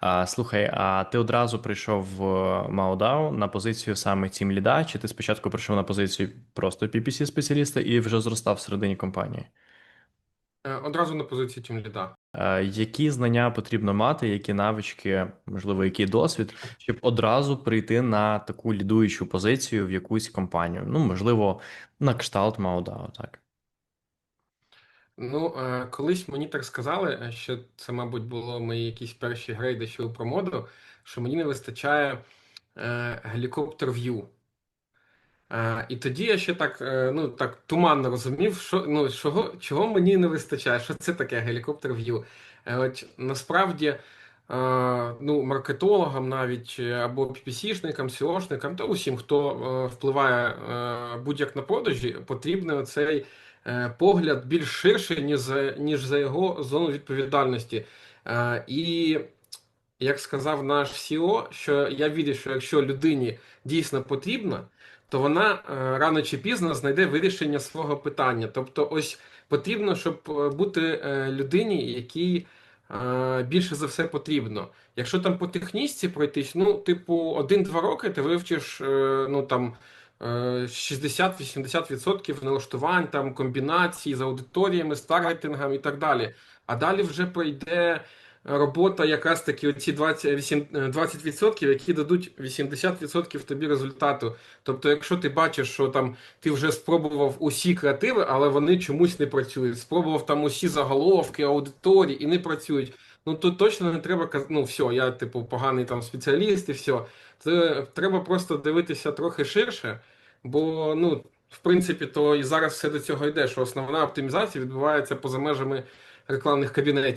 А, слухай, а ти одразу прийшов в Маудау на позицію саме тім ліда, чи ти спочатку прийшов на позицію просто PPC спеціаліста і вже зростав всередині компанії? Е, Одразу на позиції тімліда. Е, Які знання потрібно мати, які навички, можливо, який досвід, щоб одразу прийти на таку лідуючу позицію в якусь компанію? Ну, можливо, на кшталт Маудау, так. Ну, е, колись мені так сказали, е, що це, мабуть, було мої якісь перші грейди ще у промоду, що мені не вистачає е, гелікоптер в'ю. І тоді я ще так, ну, так туманно розумів, що, ну, чого, чого мені не вистачає, що це таке гелікоптер в'ю. От насправді, ну, маркетологам навіть або PPC-шникам, SEO-шникам, та усім, хто впливає будь-як на продажі, потрібен цей погляд більш ширший, ніж, за- ніж за його зону відповідальності. Е, і як сказав наш CEO, що я вірю, що якщо людині дійсно потрібно, то вона е, рано чи пізно знайде вирішення свого питання. Тобто, ось потрібно, щоб е, бути е, людині, якій е, більше за все потрібно. Якщо там по технічці пройтись, ну, типу, один-два роки ти вивчиш е, ну там. Е, 60-80% налаштувань, там комбінацій з аудиторіями, з таргетингом і так далі. А далі вже пройде робота якраз таки оці 20%, е, 20%, які дадуть 80% тобі результату. Тобто, якщо ти бачиш, що там ти вже спробував усі креативи, але вони чомусь не працюють. Спробував там усі заголовки, аудиторії і не працюють. Ну тут точно не треба казати, ну все, я типу поганий там спеціаліст і все. Це треба просто дивитися трохи ширше, бо ну. В принципі, то і зараз все до цього йде, що основна оптимізація відбувається поза межами рекламних кабінетів.